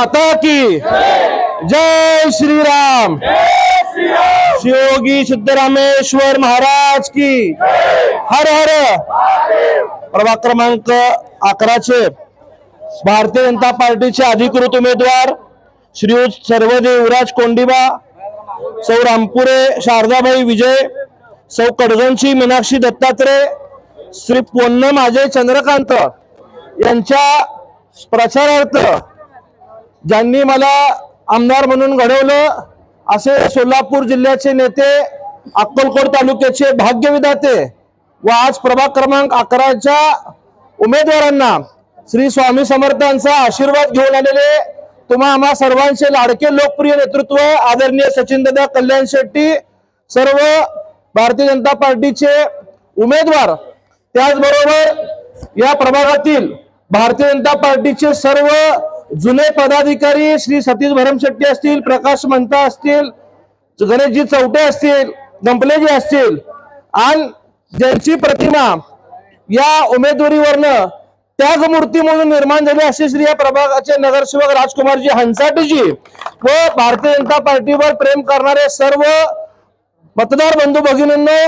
माता की। जय श्रीराम। शिवयोगी सिद्धरामेश्वर महाराज की। हर हर। प्रभाग क्रमांक अकराचे भारतीय जनता पार्टीचे अधिकृत उमेदवार श्रीयुत सर्वदेव युवराज कोंडिबा सौ रामपुरे शारदाबाई विजय सौ कडगंची मीनाक्षी दत्तात्रय श्री पोन्नम अजय चंद्रकांत यांच्या प्रचारार्थ ज्यांनी मला आमदार म्हणून घडवलं असे सोलापूर जिल्ह्याचे नेते अक्कलकोट तालुक्याचे भाग्यविधाते व आज प्रभाग क्रमांक अकराच्या उमेदवारांना श्री स्वामी समर्थांचा आशीर्वाद घेऊन आलेले तुम्हा आम्हा सर्वांचे लाडके लोकप्रिय नेतृत्व आदरणीय सचिन दादा कल्याण शेट्टी सर्व भारतीय जनता पार्टीचे उमेदवार. त्याचबरोबर या प्रभागातील भारतीय जनता पार्टीचे सर्व जुने पदाधिकारी श्री सतीश भरमशेट्टी असतील प्रकाश मंता असतील गणेशजी चौटे असतील गंपलेजी असतील आणि ज्यांची प्रतिमा या उमेदवारीवरनं त्यागमूर्ती म्हणून निर्माण झाली असे श्री या प्रभागाचे नगरसेवक राजकुमारजी हंसाटेजी व भारतीय जनता पार्टीवर प्रेम करणारे सर्व मतदार बंधू भगिनींनो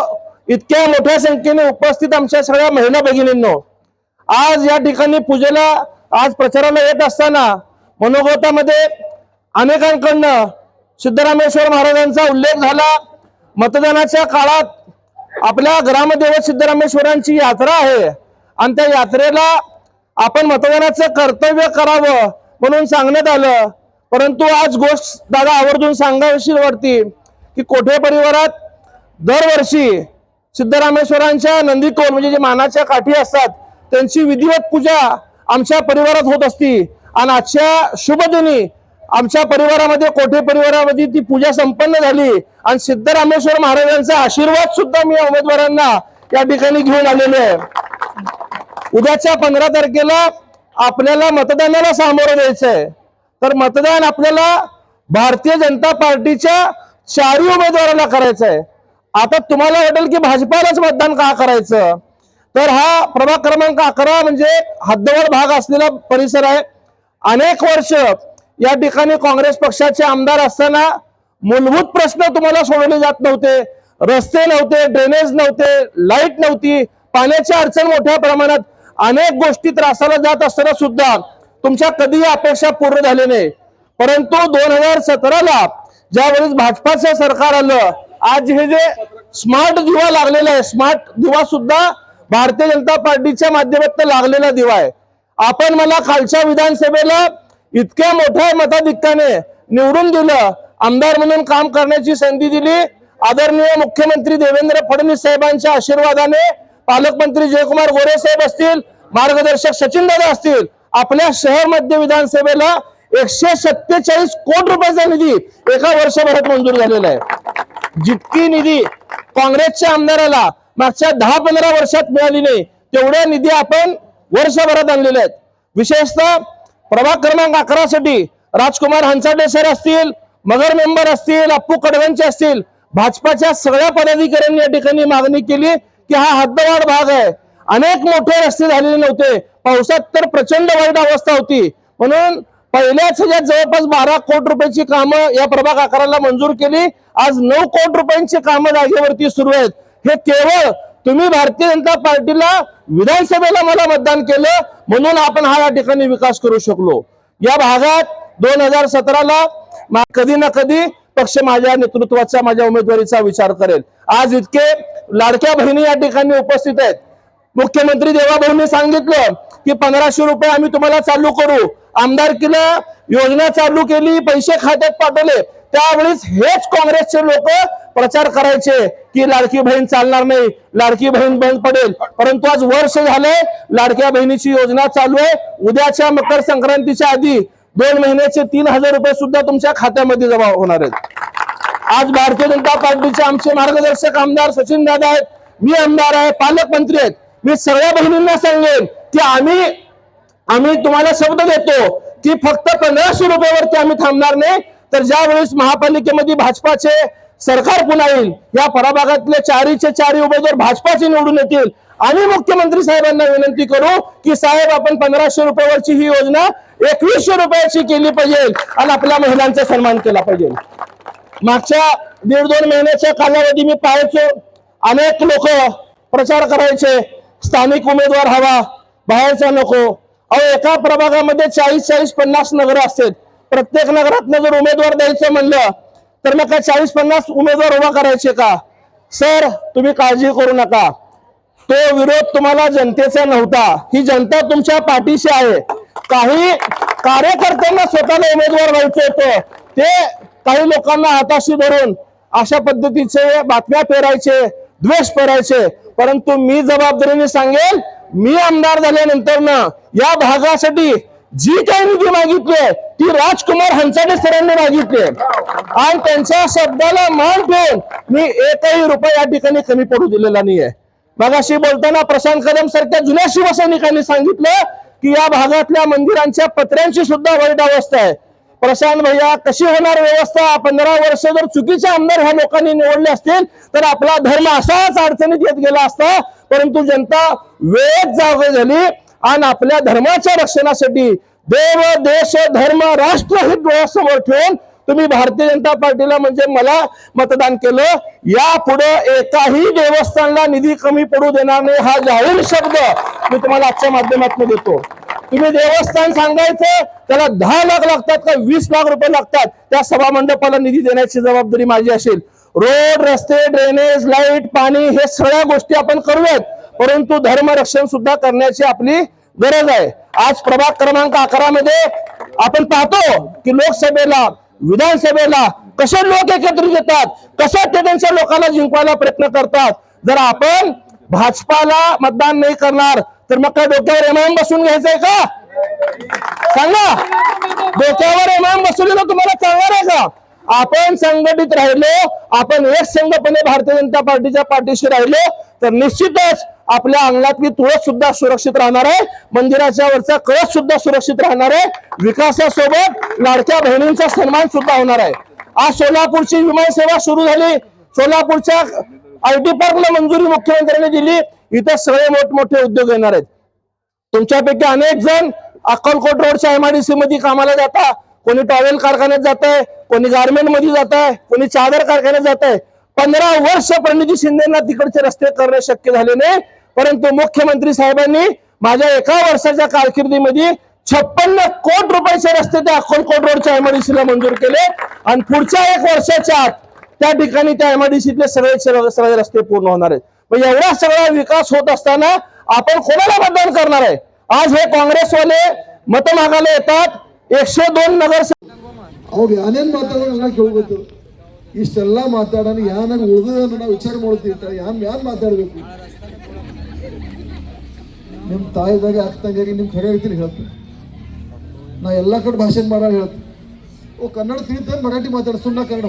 इतक्या मोठ्या संख्येने उपस्थित आमच्या सगळ्या महिला भगिनींनो आज या ठिकाणी पूजेला आज प्रचाराला येत असताना मनोगतामध्ये अनेकांकडनं सिद्धरामेश्वर महाराजांचा उल्लेख झाला. मतदानाच्या काळात आपल्या ग्रामदेवत सिद्धरामेश्वरांची यात्रा आहे. आणि त्या यात्रेला आपण मतदानाचं कर्तव्य करावं म्हणून सांगण्यात आलं. परंतु आज गोष्ट दादा आवर्जून सांगावीशी वाटती की कोठे परिवारात दरवर्षी सिद्धरामेश्वरांच्या नंदीकोल म्हणजे जे मानाच्या काठी असतात त्यांची विधिवत पूजा आमच्या परिवारात होत असती. आणि आजच्या शुभदिनी आमच्या परिवारामध्ये कोठे परिवारामध्ये ती पूजा संपन्न झाली. आणि सिद्धरामेश्वर महाराजांचा आशीर्वाद सुद्धा मी उमेदवारांना या ठिकाणी घेऊन आलेलो आहे. उद्याच्या पंधरा तारखेला आपल्याला मतदानाला सामोरं द्यायचंय तर मतदान आपल्याला भारतीय जनता पार्टीच्या चारही उमेदवाराला करायचं आहे. आता तुम्हाला वाटेल की भाजपालाच मतदान का करायचं? तर हा प्रभाग क्रमांक अकरा म्हणजे हद्दवर भाग असलेला परिसर आहे. अनेक वर्ष या ठिकाणी काँग्रेस पक्षाचे आमदार असताना मूलभूत प्रश्न तुम्हाला सोडवले जात नव्हते. रस्ते नव्हते ड्रेनेज नव्हते लाइट नव्हती पाण्याची अडचण मोठ्या प्रमाणात अनेक गोष्टी त्रासाला जात असताना सुद्धा तुमच्या कधीही अपेक्षा पूर्ण झाली नाही. परंतु दोन हजार सतराला ज्यावेळेस भाजपाचं सरकार आलं आज हे जे स्मार्ट दिवा लागलेला आहे स्मार्ट दिवा सुद्धा भारतीय जनता पार्टीच्या माध्यमातून लागलेला दिवा आहे. आपण मला खालच्या विधानसभेला इतक्या मोठ्या मताधिक्याने निवडून दिलं आमदार म्हणून काम करण्याची संधी दिली. आदरणीय मुख्यमंत्री देवेंद्र फडणवीस साहेबांच्या आशीर्वादाने पालकमंत्री जयकुमार गोरे साहेब असतील मार्गदर्शक सचिन दादा असतील आपल्या शहर मध्य विधानसभेला एकशे सत्तेचाळीस कोटी रुपयाचा निधी एका वर्षभरात मंजूर झालेला आहे. जितकी निधी काँग्रेसच्या आमदाराला मागच्या दहा पंधरा वर्षात मिळाली नाही. तेवढ्या निधी आपण वर्षभरात आणलेल्या आहेत. विशेषतः प्रभाग क्रमांक अकरा साठी राजकुमार हंसाडे सर असतील मगर मेंबर असतील अप्पू कडव्यांचे असतील भाजपाच्या सगळ्या पदाधिकाऱ्यांनी या ठिकाणी मागणी केली की हा हद्दवाढ भाग आहे. अनेक मोठे रस्ते झालेले नव्हते. पावसात तर प्रचंड वाईट अवस्था होती. म्हणून पहिल्याच या जवळपास बारा कोटी रुपयाची कामं या प्रभाग अकराला मंजूर केली. आज नऊ कोटी रुपयांची कामं जागेवरती सुरू आहेत. हे केवळ तुम्ही भारतीय जनता पार्टीला विधानसभेला मला मतदान केलं म्हणून आपण हा या ठिकाणी विकास करू शकलो. या भागात दोन हजार सतराला कधी ना कधी पक्ष माझ्या नेतृत्वाचा माझ्या उमेदवारीचा विचार करेल. आज इतके लाडक्या बहिणी या ठिकाणी उपस्थित आहेत. मुख्यमंत्री देवाभाऊंनी सांगितलं की पंधराशे रुपये आम्ही तुम्हाला चालू करू. आमदारकीला योजना चालू केली पैसे खात्यात पाठवले. त्यावेळेस हेच काँग्रेसचे लोक प्रचार करायचे की लाडकी बहीण चालणार नाही लाडकी बहीण बंद पडेल. परंतु आज वर्ष झाले लाडक्या बहिणीची योजना चालू आहे. उद्याच्या मकर संक्रांतीच्या आधी दोन महिन्याचे तीन हजार रुपये सुद्धा तुमच्या खात्यामध्ये जमा होणार आहेत. आज भारतीय जनता पार्टीचे आमचे मार्गदर्शक आमदार सचिन दादा आहेत. मी आमदार आहे पालकमंत्री आहेत. मी सगळ्या बहिणींना सांगेन की आम्ही आम्ही तुम्हाला शब्द देतो की फक्त पंधराशे रुपयावरती आम्ही थांबणार नाही. तर ज्यावेळेस महापालिकेमध्ये भाजपाचे सरकार पुन्हा येईल. या प्रभागातले चारीचे चारी उमेदवार भाजपाचे निवडून येतील. आम्ही मुख्यमंत्री साहेबांना विनंती करू की साहेब आपण पंधराशे रुपयावरची ही योजना एकवीसशे रुपयाची केली पाहिजे आणि आपल्या महिलांचा सन्मान केला पाहिजे. मागच्या दीड दोन महिन्याच्या कालावधी मी पाहायचो अनेक लोक प्रचार करायचे स्थानिक उमेदवार हवा बाहेरचा नको. अहो एका प्रभागामध्ये चाळीस चाळीस पन्नास नगर असतात. प्रत्येक नगरातनं जर उमेदवार द्यायचं म्हणलं तर मग काय चाळीस पन्नास उमेदवार उभा करायचे का? सर तुम्ही काळजी करू नका. तो विरोध तुम्हाला जनतेचा नव्हता. ही जनता तुमच्या पाठीशी आहे. काही कार्यकर्त्यांना स्वतःला उमेदवार व्हायचं होतं. ते काही लोकांना हाताशी धरून अशा पद्धतीचे बातम्या पेरायचे द्वेष पेरायचे. परंतु मी जबाबदारीने सांगेल मी आमदार झाल्यानंतर ना या भागासाठी जी काही निधी मागितली ती राजकुमार हंसाडे सरांनी मागितली आणि त्यांच्या शब्दाला मान ठेवून मी एकही रुपया या ठिकाणी कमी पडू दिलेला नाहीये. मगाशी बोलताना प्रशांत कदम सारख्या जुन्या शिवसैनिकांनी सांगितलं की या भागातल्या मंदिरांच्या पत्र्यांची सुद्धा वाईट अवस्था आहे. प्रशांत भैया कशी होणार व्यवस्था? पंधरा वर्ष जर चुकीचे आमदार ह्या लोकांनी निवडले असतील तर आपला धर्म असाच अडचणीत येत गेला असता परंतु जनता वेळेत जागे झाली. आणि आपल्या धर्माच्या रक्षणासाठी देव देश धर्म राष्ट्र हे डोळ्यासमोर ठेवून तुम्ही भारतीय जनता पार्टीला म्हणजे मला मतदान केलं. यापुढे एकाही देवस्थानला निधी कमी पडू देणार नाही हा जाहीर शब्द मी तुम्हाला आजच्या माध्यमातून देतो. तुम्ही देवस्थान सांगायचं त्याला दहा लाख लागतात का वीस लाख रुपये लागतात? त्या सभा मंडपाला निधी देण्याची जबाबदारी माझी असेल. रोड रस्ते ड्रेनेज लाइट पाणी हे सगळ्या गोष्टी आपण करूयात. परंतु धर्मरक्षण सुद्धा करण्याची आपली गरज आहे. आज प्रभाग क्रमांक अकरा मध्ये आपण पाहतो की लोकसभेला विधानसभेला कसे लोक एकत्रित येतात कसे ते त्यांच्या लोकांना जिंकवायला प्रयत्न करतात. जर आपण भाजपाला मतदान नाही करणार तर मग काय डोक्यावर एमआयएम बसून घ्यायचंय का? सांगा. डोक्यावर एमआयएम ना तुम्हाला चालणार आहे का? आपण संघटित राहिलो आपण एक संघपणे भारतीय जनता पार्टीच्या पाठीशी राहिलो तर निश्चितच आपल्या अंगणातली तुळस सुद्धा सुरक्षित राहणार आहे. मंदिराच्या वरचा कळस सुद्धा सुरक्षित राहणार आहे. विकासासोबत लाडक्या बहिणींचा सन्मान सुद्धा होणार आहे. आज सोलापूरची विमान सेवा सुरू झाली. सोलापूरच्या आय टी पार्कला मंजुरी मुख्यमंत्र्यांनी दिली. इथं सगळे मोठमोठे उद्योग येणार आहेत. तुमच्यापैकी अनेक जण अक्कलकोट रोडच्या एमआयडीसी मध्ये कामाला जाता कोणी टॉवेल कारखान्यात जात आहे कोणी गारमेंटमध्ये जात आहे कोणी चादर कारखान्यात जात आहे पंधरा वर्ष प्रणिती शिंदेना तिकडचे रस्ते करणे शक्य झाले नाही. परंतु मुख्यमंत्री साहेबांनी माझ्या एका वर्षाच्या कारकिर्दीमध्ये छप्पन्न कोटी रुपयाचे रस्ते त्या अक्कलकोट रोडच्या एमआयडीसी ला मंजूर केले आणि पुढच्या एक वर्षाच्या आत त्या ठिकाणी त्या एमआयडीसीतले सगळे सगळे रस्ते पूर्ण होणार आहेत म्हणजे एवढा सगळा विकास होत असताना आपण कोणाला मतदान करणार आहे आज हे काँग्रेसवाले मत मागायला येतात एकशे दोन नगर ಅವಾಗ ಏನೇನು ಮಾತಾಡೋಣ ಎಲ್ಲ ಕೇಳ್ಬೇಕು ಇಷ್ಟೆಲ್ಲ ಮಾತಾಡೋಣ ಯಾನಾಗ ಉಳಿದ ನಾವು ವಿಚಾರ ಮಾಡ್ತಿರ್ತಾರೆ ಯಾನ್ ಯಾನ್ ಮಾತಾಡ್ಬೇಕು ನಿಮ್ಮ ತಾಯಿದಾಗೆ ಅಕ್ಕಂಗಾಗಿ ನಿಮ್ಮ ಖರೆ ಐತಿ ಹೇಳ್ತೀನಿ. ನಾ ಎಲ್ಲ ಕಡೆ ಭಾಷೆನ ಮಾಡೋಣ ಹೇಳ್ತೀನಿ. ಓ, ಕನ್ನಡ ತಿಳಿತಾನೆ ಮರಾಠಿ ಮಾತಾಡ ಸುಣ್ಣ ಕನ್ನಡ.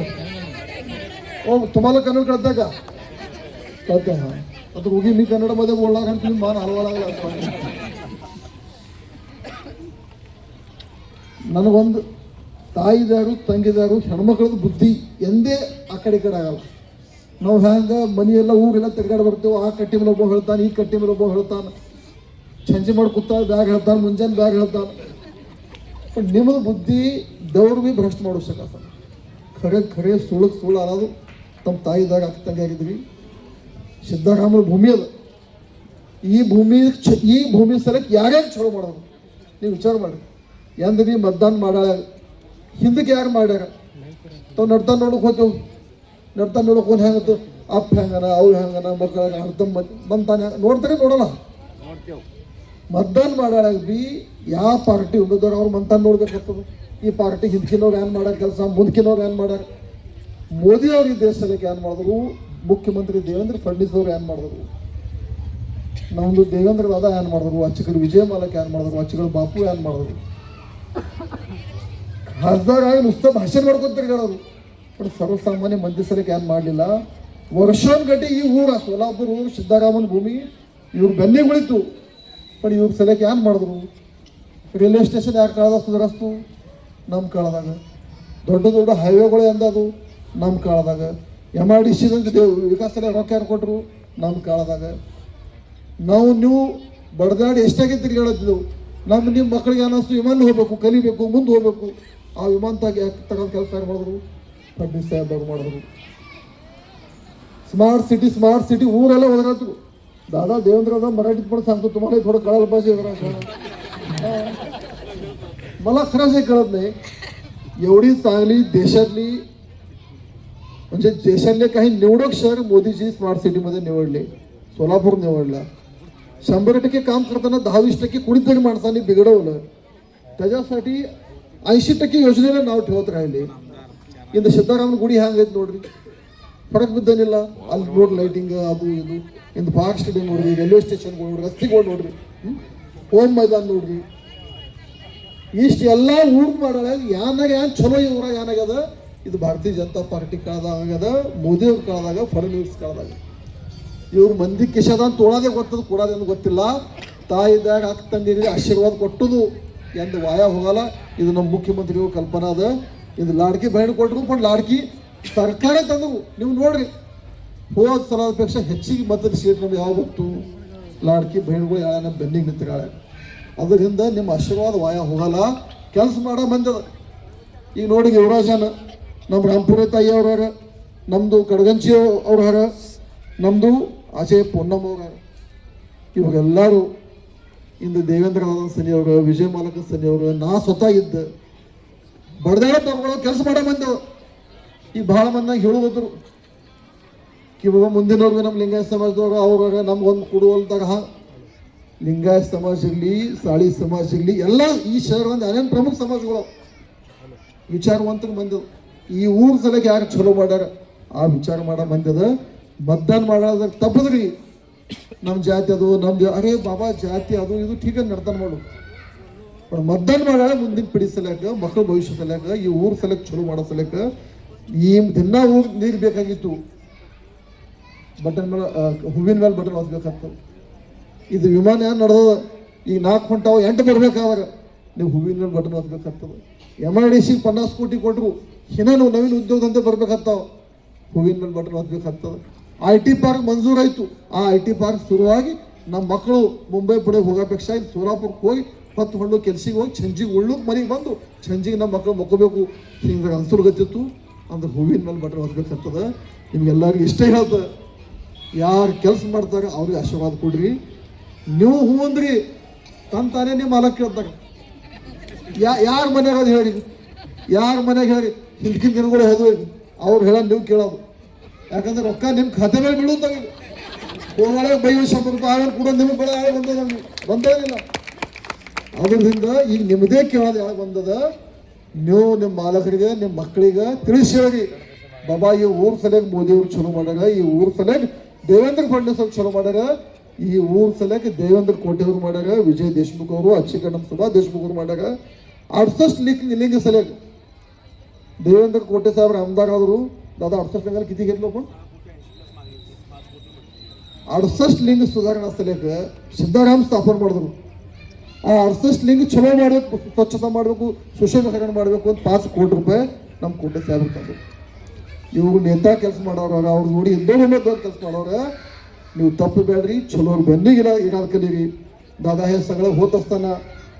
ಓ ತುಂಬಾಲ ಕನ್ನಡ ಕಳ್ದಾಗ. ಅದು ಹೋಗಿ ನೀ ಕನ್ನಡ ಮದುವೆ ಒಳ್ಳಾಗ ನಿಮ್ಮ ಮಾನ ಹಲವಾರಾಗಲ್ಲ ನನಗೊಂದು ತಾಯಿದಾರು, ತಂಗಿದಾರು, ಹೆಣ್ಮಕ್ಳದ್ದು ಬುದ್ಧಿ ಎಂದೇ ಆ ಕಡೆ ಈ ಕಡೆ ಆಗಲ್ಲ. ನಾವು ಹ್ಯಾಂಗ ಮನೆಯೆಲ್ಲ ಊರೆಲ್ಲ ತಿರ್ಗಾಡಿ ಬರ್ತೇವೆ, ಆ ಕಟ್ಟಿ ಮೇಲೆ ಒಬ್ಬ ಹೇಳ್ತಾನೆ, ಈ ಕಟ್ಟಿ ಮೇಲೆ ಒಬ್ಬ ಹೇಳ್ತಾನೆ. ಚಂಚಿ ಮಾಡಿ ಕೂತ ಬ್ಯಾಗ್ ಹೇಳ್ತಾನೆ ಮುಂಜಾನೆ ಬ್ಯಾಗ್ ಹೇಳ್ತಾನೆ ನಿಮ್ಮ ಬುದ್ಧಿ ದೌರ್ವಿ ಭೀ ಭ್ರಷ್ಟ ಮಾಡೋ ಖರೆ ಖರೆ ಸುಳ್ಳಕ್ಕೆ ಸುಳ್ಳು ಅನ್ನೋದು ತಮ್ಮ ತಾಯಿದಾಗ ಅಕ್ಕ ತಂಗಿ ಆಗಿದ್ವಿ. ಸಿದ್ದರಾಮ ಭೂಮಿ ಅದ. ಈ ಭೂಮಿ ಈ ಭೂಮಿ ಸಲಕ್ಕೆ ಯಾರ್ಯಾರು ಚಲೋ ಮಾಡೋದು ನೀವು ವಿಚಾರ ಮಾಡಿ ಎಂದ ಮತದಾನ ಮಾಡ್ಯಾರ ಹಿಂದಕ್ಕೆ ಯಾರು ಮಾಡ್ಯಾರ? ತಾವು ನಡ್ತಾ ನೋಡಕ್ ಹೋಗ್ತೇವೆ ನಡ್ತಾ ನೋಡಕ್ ಹೋದ್ ಹೆಂಗತ್ತು ಅಪ್ಪ ಹೆಂಗನ, ಅವ್ರು ಹೆಂಗನ ಮಕ್ಕಳ ಅರ್ಧ ಬಂತಾನೆ ನೋಡ್ತಾರೆ ನೋಡೋಣ ಮತದಾನ ಮಾಡಾಳಾಗ ಭೀ ಯಾವ ಪಾರ್ಟಿ ಉಳಿದವ್ರು ಅವ್ರು ಮತದಾನ ನೋಡ್ಬೇಕಾಗ್ತದೆ. ಈ ಪಾರ್ಟಿ ಹಿಂದಿನವ್ರು ಏನು ಮಾಡೋ ಕೆಲಸ ಮುಂದಿನವ್ರು ಏನು ಮಾಡ್ಯಾರ ಮೋದಿ ಅವರು ಈ ದೇಶದಲ್ಲಿ ಏನು ಮಾಡಿದ್ರು, ಮುಖ್ಯಮಂತ್ರಿ ದೇವೇಂದ್ರ ಫಡ್ನೀಸ್ ಅವ್ರು ಏನು ಮಾಡಿದ್ರು. ನಮ್ಮದು ದೇವೇಂದ್ರ ದಾದ ಏನು ಮಾಡಿದ್ರು, ಅಚ್ಚಕರು ವಿಜಯ ಮಾಲಕ್ ಏನು ಮಾಡಿದ್ರು, ಅಚ್ಚಕರು ಬಾಪು ಏನು ಮಾಡಿದ್ರು. ಹಸ್ದಾಗ ನುಸ್ತ ಭಾಷೆ ಮಾಡ್ಕೊಂಡು ತಿರ್ಗಾಡೋರು ಬಟ್ ಸರ್ವಸಾಮಾನ್ಯ ಮಂದಿ ಸಲಕ್ಕೆ ಏನು ಮಾಡಲಿಲ್ಲ. ವರ್ಷಾನ್ ಗಟ್ಟಿ ಈ ಊರ ಸೋಲಾಪುರ ಊರು ಸಿದ್ದರಾಮನ್ ಭೂಮಿ, ಇವ್ರು ಬೆನ್ನಿಗೆ ಉಳಿತು. ಬಟ್ ಇವ್ರ ಸಲಕ್ಕೆ ಏನು ಮಾಡಿದ್ರು? ರೈಲ್ವೆ ಸ್ಟೇಷನ್ ಯಾಕೆ ಕಳೆದ ಸುಧಾರಿಸ್ತು ನಮ್ಮ ಕಾಳದಾಗ ದೊಡ್ಡ ದೊಡ್ಡ ಹೈವೇಗಳು ಎಂದದು ನಮ್ಮ ಕಾಳದಾಗ ಎಂ ಆರ್ ಡಿ ಸಿ ವಿಕಾಸ ರೊಕ್ಕ ಯಾರು ಕೊಟ್ಟರು ನಮ್ಮ ಕಾಳದಾಗ ನಾವು ನೀವು ಬಡದಾಡಿ ಎಷ್ಟಾಗಿ ತಿರುಗಾಡುತ್ತಿದ್ದೆವು ನಮ್ಮ ನಿಮ್ಮ ಮಕ್ಕಳಿಗೆ ಅನ್ನಿಸ್ತು, ವಿಮಾನ ಹೋಗ್ಬೇಕು, ಕಲಿಬೇಕು, ಮುಂದೆ ಹೋಗಬೇಕು. ಆ ವಿಮಾನ ತಾಗಿ ಯಾಕೆ ಕೆಲಸ ಯಾರು ಮಾಡಿದ್ರು? ಫಡ್ನೀಸ್ ಸಾಹೇಬ್ದವ್ರು ಮಾಡಿದ್ರು. ಸ್ಮಾರ್ಟ್ ಸಿಟಿ ಸ್ಮಾರ್ಟ್ ಸಿಟಿ ಊರೆಲ್ಲ ಒದಗಾದ್ರು दादा देवेंद्रदा मराठीत पण सांगतो तुम्हाला थोडं कळायला पाहिजे मला खरंच हे कळत नाही. एवढी चांगली देशातली म्हणजे देशातले काही निवडक शहर मोदीजी स्मार्ट सिटीमध्ये निवडले सोलापूर निवडला. शंभर टक्के काम करताना दहा वीस टक्के कुणीतरी माणसांनी बिघडवलं. त्याच्यासाठी ऐंशी टक्के योजनेला नाव ठेवत राहिले. इंद सिद्धारामन गुढी हांग आहेत नोडरी ಫರಕ್ ಬಿದ್ದನಿಲ್ಲ ಅಲ್ಲಿ ರೋಡ್ ಲೈಟಿಂಗ್ ಅದು ಇದು. ಇಂದು ಪಾರ್ಕ್ ಸ್ಟೇಡಿಯಂ ನೋಡ್ರಿ ರೈಲ್ವೆ ಸ್ಟೇಷನ್ ನೋಡ್ರಿ, ರಸ್ತೆಗಳು ನೋಡ್ರಿ ಓಮ್ ಮೈದಾನ ನೋಡ್ರಿ. ಇಷ್ಟು ಎಲ್ಲ ಊರ್ಗ್ ಮಾಡಾಳ ಯಾನಾಗ ಯಾನ್ ಚಲೋ ಇವ್ರ ಏನಾಗ್ಯದ ಇದು ಭಾರತೀಯ ಜನತಾ ಪಾರ್ಟಿ ಕಾಲದಾಗ ಆಗ್ಯದ ಮೋದಿ ಅವ್ರ ಕಾಲದಾಗ ಫಡ್ನವೀಸ್ ಕಾಲದಾಗ ಇವ್ರು ಮಂದಿ ಕಿಶದ ತೋಳದೆ ಗೊತ್ತದ ಕೊಡೋದೇನು ಗೊತ್ತಿಲ್ಲ. ತಾಯಿದಾಗ ಅಕ್ಕ ತಂಗಿರಿಗೆ ಆಶೀರ್ವಾದ ಕೊಟ್ಟದು ಎಂದು ವಾಯ ಹೋಗಲ್ಲ. ಇದು ನಮ್ಮ ಮುಖ್ಯಮಂತ್ರಿಗಳು ಕಲ್ಪನಾ ಅದ. ಇದು ಲಾಡ್ಕಿ ಬಯಣ ಕೊಟ್ಟರು पण ಲಾಡ್ಕಿ ಸರ್ಕಾರ ತಂದವು ನೀವು ನೋಡ್ರಿ. ಹೋದ ಸಲದಪೇಕ್ಷ ಹೆಚ್ಚಿಗೆ ಮತದ ಸೀಟ್ ನಮ್ಗೆ ಯಾವ ಗೊತ್ತು ಲಾಡ್ಕಿ ಬಹಣಗಳು ಯಾಳ ನಮ್ಮ ಬೆನ್ನಿಗೆ ನಿಂತಿರಾಳೆ ಅದರಿಂದ ನಿಮ್ಮ ಆಶೀರ್ವಾದ ವಾಯ ಹೋಗಲ್ಲ. ಕೆಲಸ ಮಾಡೋ ಬಂದದ ಈಗ ನೋಡಿ ಯುವರಾಜನ ನಮ್ಮ ರಾಮ್ಪುರ ತಾಯಿ ಅವ್ರ ನಮ್ಮದು ಕಡಗಂಚಿ ಅವ್ರ ಹರ ನಮ್ಮದು ಅಜಯ್ ಪೊನ್ನಮ್ಮ ಅವ್ರ ಇವಾಗೆಲ್ಲರೂ ಇಂದು ದೇವೇಂದ್ರ ಸನಿ ಅವರು, ವಿಜಯ ಮಾಲಕ ಸನಿ ನಾ ಸ್ವತಃ ಇದ್ದ ಬಡದಾಡ ತಗೊಳ್ಳೋ ಕೆಲಸ ಮಾಡೋ ಬಂದೆವು ಈಗ ಭಾಳ ಮಂದಾಗ ಕಿ ಬಾಬಾ ಮುಂದಿನವ್ರಿಗೆ ನಮ್ಮ ಲಿಂಗಾಯತ ಸಮಾಜದವ್ರು ಅವ್ರಾಗ ನಮ್ಗೊಂದು ಕೊಡುವಲ್ದಾಗ ಲಿಂಗಾಯತ ಸಮಾಜ ಇರಲಿ, ಸಾಳಿ ಸಮಾಜ ಇರಲಿ, ಎಲ್ಲ ಈ ಶಹರದ ಅನೇಕ ಪ್ರಮುಖ ಸಮಾಜಗಳು. ವಿಚಾರವಂತರು ಬಂದವು ಈ ಊರ ಸಲಕ್ಕೆ ಯಾರು ಚಲೋ ಮಾಡ್ಯಾರ? ಆ ವಿಚಾರ ಮಾಡ ಬಂದದ ಮತದಾನ ಮಾಡೋದ್ರ ತಪ್ಪದ್ರಿ. ನಮ್ಮ ಜಾತಿ ಅದು, ನಮ್ದು, ಅರೇ ಬಾಬಾ ಜಾತಿ ಅದು, ಇದು ಠೀಕ ನಡ್ತಾನ ಮಾಡು. ಮತದಾನ ಮಾಡ ಮುಂದಿನ ಪಿಡಿ ಸಲಕ ಮಕ್ಕಳ ಭವಿಷ್ಯ ಸಲಕ ಈ ಊರ ಸಲಕ್ಕೆ ಚಲೋ ಮಾಡೋ ಸಲಕ ಈ ದಿನ ಹೂ ನೀರು ಬೇಕಾಗಿತ್ತು. ಬಟನ್ ಮೇಲೆ ಹೂವಿನ ಮೇಲೆ ಬಟನ್ ಹೊಸಬೇಕಾಗ್ತು ಇದು ವಿಮಾನ ಏನು ನಡೆದದ? ಈಗ ನಾಲ್ಕು ಹೊಂಟಾವ, ಎಂಟು ಬರಬೇಕಾದಾಗ ನೀವು ಹೂವಿನ ಮೇಲೆ ಬಟನ್ ಒತ್ಬೇಕಾಗ್ತದೆ ಎಂ ಐ ಡಿ ಸಿ ಪನ್ನಾಸ್ ಕೋಟಿ ಕೊಟ್ಟರು ಇನ್ನೇನು ನವೀನ ಉದ್ಯೋಗದಂತೆ ಬರಬೇಕಾಗ್ತಾವ. ಹೂವಿನ ಮೇಲೆ ಬಟನ್ ಒತ್ಬೇಕಾಗ್ತದೆ ಐ ಟಿ ಪಾರ್ಕ್ ಮಂಜೂರಾಯಿತು ಆ ಐ ಟಿ ಪಾರ್ಕ್ ಶುರುವಾಗಿ ನಮ್ಮ ಮಕ್ಕಳು ಮುಂಬೈ ಪುಣೆ ಹೋಗೋಪೇಕ್ಷ ಇಲ್ಲಿ. ಸೋಲಾಪುರಕ್ಕೆ ಹೋಗಿ ಹತ್ತು ಹೊಂಡು ಕೆಲ್ಸಿಗೆ ಹೋಗಿ ಸಂಜಿಗೆ ಉಳ್ಳು ಮನೆಗೆ ಬಂದು ಸಂಜಿಗೆ ನಮ್ಮ ಮಕ್ಕಳು ಮಕ್ಕೋಬೇಕು. ಹಿಂಗೆ ಅನ್ಸುರ್ ಗತ್ತಿತ್ತು ಅಂದ್ರೆ ಹೂವಿನ ಮೇಲೆ ಬಟ್ರೆ ಒತ್ಬೇಕಾಗ್ತದೆ ನಿಮ್ಗೆಲ್ಲರಿಗೂ ಇಷ್ಟೇ ಹೇಳ್ತ ಯಾರು ಕೆಲಸ ಮಾಡ್ತಾರೆ ಅವ್ರಿಗೆ ಆಶೀರ್ವಾದ ಕೊಡ್ರಿ. ನೀವು ಹೂ ಅಂದ್ರಿ, ತಂತಾನೆ ತಾನೇ ನಿಮ್ಮ ಅಲಕ್ ಕೇಳ್ತಾರೆ ಯಾ, ಯಾರ ಮನ್ಯಾಗ ಅದು ಹೇಳಿ? ಯಾರ ಮನ್ಯಾಗ ಹೇಳಿ? ಹಿಂದಿನ ದಿನಗಳು ಹೋದ್ವಿ. ಅವ್ರು ಹೇಳೋದು ನೀವು ಕೇಳೋದು. ಯಾಕಂದ್ರೆ ರೊಕ್ಕ ನಿಮ್ಮ ಖಾತೆ ಮೇಲೆ ಬೀಳುತ್ತೆ ಹೋಗಾಳೆ ಬೈ ಸಂಪರ್ಕ ಆಮೇಲೆ ಕೂಡ ನಿಮಗೆ ಬೆಳೆ ಬಂದದ ಬಂದೇನಿಲ್ಲ ಅದರಿಂದ ಈಗ ನಿಮ್ಮದೇ ಕೇಳೋದು ಯಾವಾಗ ಬಂದದ? ನೀವು ನಿಮ್ಮ ಮಾಲಕರಿಗೆ, ನಿಮ್ಮ ಮಕ್ಕಳಿಗೆ ತಿಳಿಸಿ ಹೇಳಿ. ಬಾಬಾ, ಈ ಊರ್ ಸಲಗ ಮೋದಿಯವ್ರು ಚಲೋ ಮಾಡ್ಯಾರ. ಈ ಊರ್ ಸಲಗ ದೇವೇಂದ್ರ ಫಡ್ನೀಸ್ ಅವ್ರು ಚಲೋ ಮಾಡ್ಯಾರ. ಈ ಊರ್ ಸಲಗ ದೇವೇಂದ್ರ ಕೋಟೆಯವ್ರು ಮಾಡ್ಯಾರ. ವಿಜಯ್ ದೇಶ್ಮುಖ್ ಅವರು ಅಚ್ಚಿಕಣ್ಣ ಸಭಾ ದೇಶ್ಮುಖ್ ಅವರು ಮಾಡ್ಯಾರ. ಅಡ್ಸಸ್ಟ್ ಲಿಂಕ್ ಲಿಂಗ ಸಲಗ ದೇವೇಂದ್ರ ಕೋಟೆ ಸಾಹೇಬ್ರ ಆಮದಾರ ಅವರು ದಾದಾ ಅಡ್ಸಷ್ಟು ಲಿಂಗಲ್ಲಿ ಕಿತಿ घेतलो पण ಅಡ್ಸಸ್ಟ್ ಲಿಂಗ ಸುಧಾರಣಾ ಸಲಗ ಸಿದ್ಧಾರಾಮ್ ಸ್ಥಾಪನೆ ಮಾಡಿದ್ರು. ಆ ಅಡ್ಸಷ್ಟ್ ಲಿಂಗ ಚಲೋ ಮಾಡಬೇಕು ಸ್ವಚ್ಛತಾ ಮಾಡಬೇಕು ಸುಶೀಲೀಕರಣ ಮಾಡಬೇಕು ಅಂತ ಪಾಚ್ ಕೋಟಿ ರೂಪಾಯಿ ನಮ್ಮ ಕೋಟೆ ಸಾಹೇಬ್ರು ತಂದ್ರು ಇವ್ರು ನೇತಾ ಕೆಲಸ ಮಾಡೋರು ಅವ್ರು ನೋಡಿ ಇದ್ದೋರನ್ನೇ ದೊಡ್ಡ ಕೆಲಸ ಮಾಡೋರ ನೀವು ತಪ್ಪು ಬೇಡ್ರಿ ಚಲೋರ್ ಬೆನ್ನಿಗಿರ इराद कलिरी दादा हे सगळं होत असताना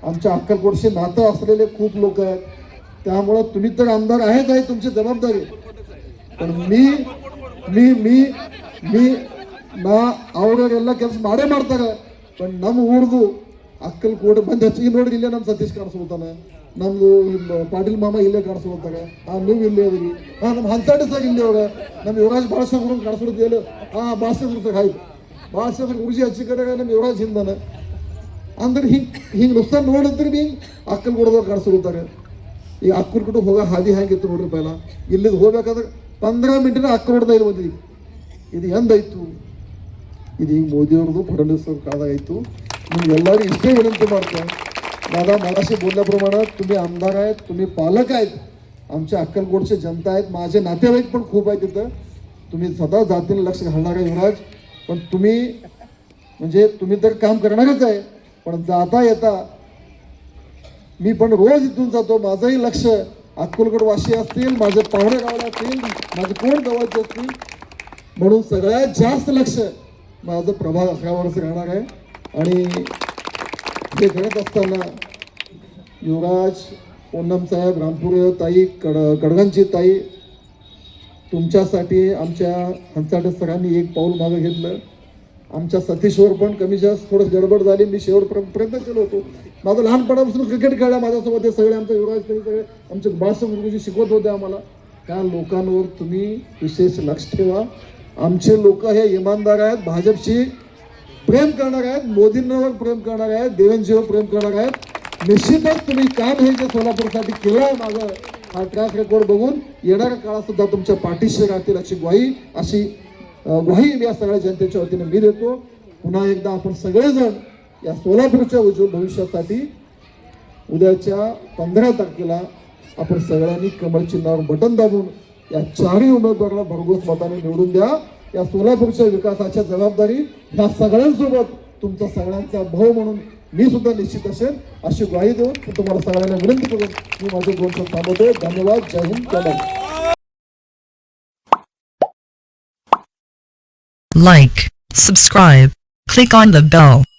आमच्या अक्कलकोटशी नातं असलेले खूप लोक आहेत त्यामुळं तुम्ही तर आमदार आहेत आहे तुमची जबाबदारी पण मी मी मी मी ನಾ ಅವರೆಲ್ಲ ಕೆಲಸ ಮಾಡೇ ಮಾಡ್ತಾರೆ पण ನಮ್ಮ ಊರ್ದು ಅಕ್ಕಲ್ ಕೂಡ ಬಂದ ಹಚ್ಚಿ ನೋಡ್ರಿ ಇಲ್ಲೇ ನಮ್ಮ ಸತೀಶ್ ಕಾಣಿಸ್ಕೊಳ್ತಾನೆ. ನಮ್ದು ಪಾಟೀಲ್ ಮಾಮ ಇಲ್ಲೇ ಕಾಣಿಸ್ಕೊಳ್ತಾಗ ಆ, ನೀವು ಇಲ್ಲೇ ಅದ್ರಿ ಹಾ ನಮ್ಮ ಹಂತಾಡಿ ಸಾಗ ಇಲ್ಲೇ ಅವಾಗ ನಮ್ಮ ಯುವರಾಜ್ ಭಾಷೆ ಕಾಣಿಸ್ಕೊಳ್ತೀವಿ ಹೇಳಿ ಆ ಭಾಷೆ ಸಾಗ ಆಯ್ತು. ಭಾಷೆ ಗುರುಜಿ ಹಚ್ಚಿ ಕಡೆಗ ನಮ್ಮ ಯುವರಾಜ್ ಹಿಂದಾನೆ. ಅಂದ್ರೆ ಹಿಂಗೆ ಹಿಂಗೆ ನುಸ್ತ ನೋಡಿದ್ರೆ ಹಿಂಗ್ ಅಕ್ಕಲ್ ಕೊಡೋದಾಗ ಕಾಣಿಸ್ಕೊಳ್ತಾರೆ. ಈ ಅಕ್ಕಲ್ ಕಡೆ ಹೋಗೋ ಹಾದಿ ಹಾಕಿತ್ತು ನೋಡ್ರಿ ಪೈಲ. ಇಲ್ಲಿ ಹೋಗ್ಬೇಕಾದ್ರೆ ಪಂದ್ರ ಮಿನಿಟಿನ ಅಕ್ಕ ನೋಡ್ದ ಇಲ್ಲಿ ಇದು ಎಂದಾಯ್ತು? ಇದು ಹಿಂಗೆ ಮೋದಿಯವ್ರದ್ದು ಫಡ್ನವೀಸ್ ಅವ್ರ ಕಾದಾಗಾಯ್ತು मी ಎಲ್ಲರೂ इथे विनंती मारतो दादा मलाशी बोलल्याप्रमाणे तुम्ही आमदार आहेत तुम्ही पालक आहेत. आमच्या अक्कलकोटचे जनता आहेत. माझे नातेवाईक पण खूप आहेत तिथं तुम्ही सदा जातीने लक्ष घालणार आहे युवराज. पण तुम्ही म्हणजे तुम्ही तर काम करणारच आहे. पण जाता येता मी पण रोज इथून जातो. माझंही लक्ष अक्कलकोटवासी असतील माझे पाहुणे गावला असतील माझे कोण गावाचे असतील. म्हणून सगळ्यात जास्त लक्ष माझं प्रभाग अकरावरच राहणार आहे. आणि हे घडत असताना युवराज पूनम रामपुरे ताई कड कडगांची ताई तुमच्यासाठी आमच्या हंसाटे सरांनी एक पाऊल मागं घेतलं. आमच्या सतीशवर पण कमी जास्त थोडं गडबड झाली. मी शेवर प्रयत्न केलो होतो. माझं लहानपणापासून क्रिकेट खेळला माझ्यासोबत हे सगळे आमचे युवराज तरी सगळे आमचे बाळासाहेब गुरुजी शिकवत होते आम्हाला. त्या लोकांवर तुम्ही विशेष लक्ष ठेवा. आमचे लोक हे इमानदार आहेत. भाजपशी प्रेम करणार आहेत मोदींवर प्रेम करणार आहेत देवेंद्रजीवर प्रेम करणार आहेत. निश्चितच तुम्ही काम हे जे सोलापूरसाठी केलं आहे माझं हा ट्रॅक रेकॉर्ड बघून येणाऱ्या काळात सुद्धा तुमच्या पाठीशी राहतील अशी ग्वाही अशी ग्वाही मी या सगळ्या जनतेच्या वतीने मी देतो. पुन्हा एकदा आपण सगळेजण या सोलापूरच्या उज्ज्वल भविष्यासाठी उद्याच्या पंधरा तारखेला आपण सगळ्यांनी कमळ चिन्हावर बटन दाबून या चारही उमेदवाराला भरघोस मताने निवडून द्या. या सोलापूरच्या विकासाच्या जबाबदारी ह्या सगळ्यांसोबत तुमचा सगळ्यांचा भाऊ म्हणून मी सुद्धा निश्चित असेल अशी ग्वाही देऊन मी तुम्हाला सगळ्यांना विनंती करून मी माझे दोन शब्द थांबवतो धन्यवाद. जय हिंद. जय Bharat. Like, subscribe, click on the.